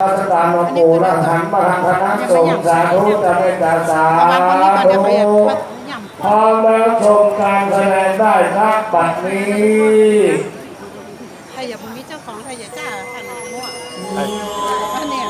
พระตาโมโมรังหันมาทางคณะสงฆ์สาธุตะเมตตาสาเอาวางคนนี้ก่อนเดี๋ยวไปธุพร้อมแล้วชมการแสดงได้นักบัดนี้ไทยอย่าพิ่งมีเจ้าของไทยอย่าจ้าค่ะหนูมั่วท่านเนี่ย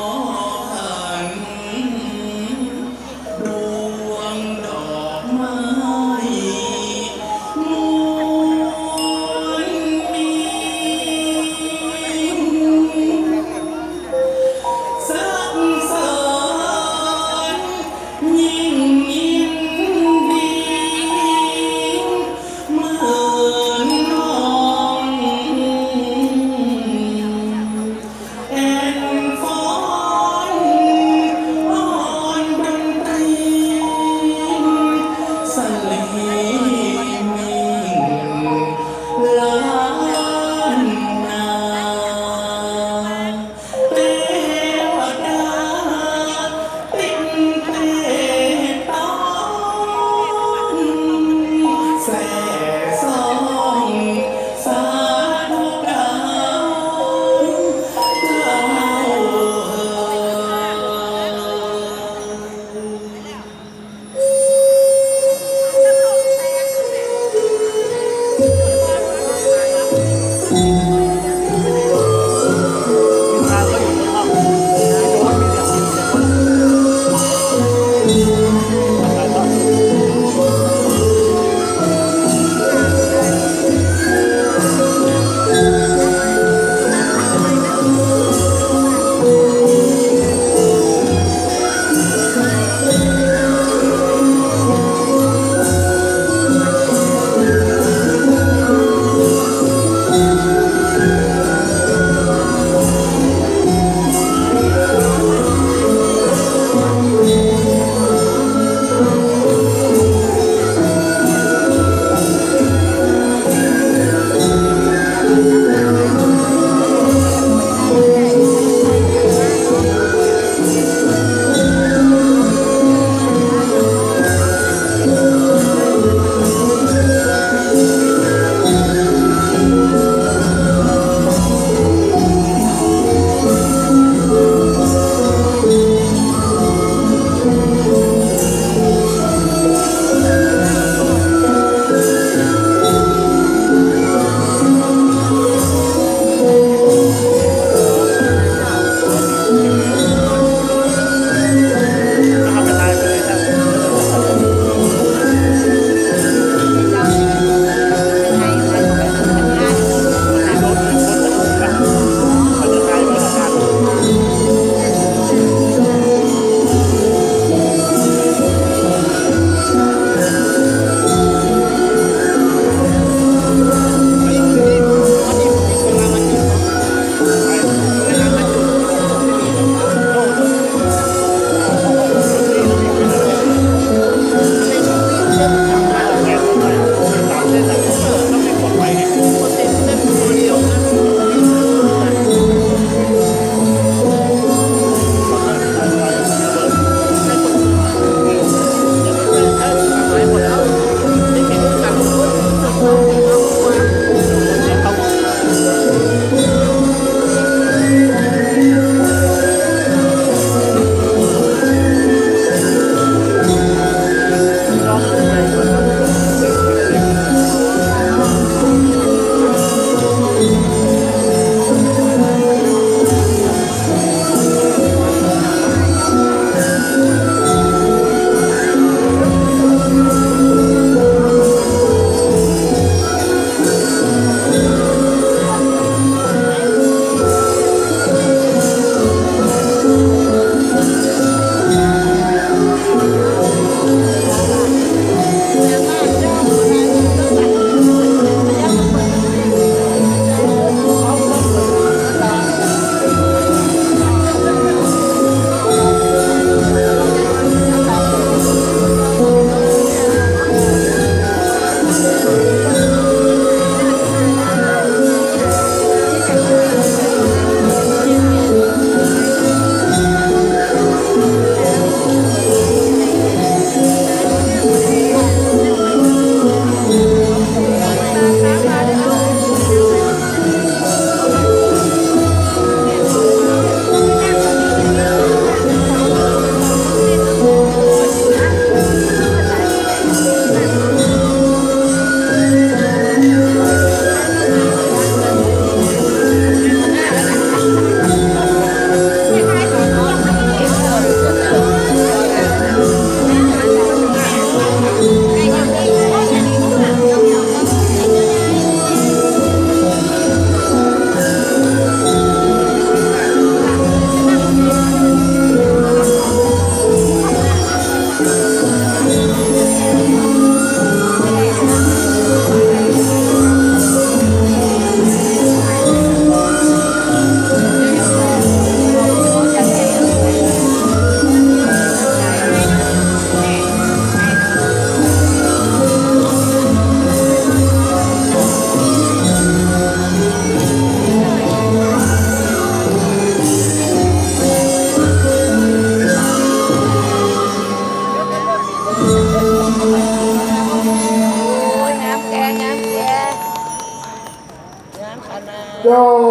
โย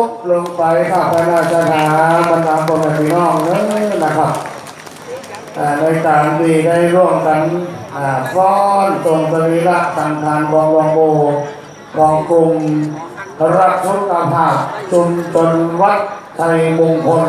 กลงไปข้าพระราชทานบรรดาพ่อแม่พี่น้องเน้นนะครับอ่ในกามดีได้ร่วมกันฟ้อนตรงสรีระสังทารของหลวงโบกองกลุ่มรักสุขภาพชุมชนวัดไทยมงคล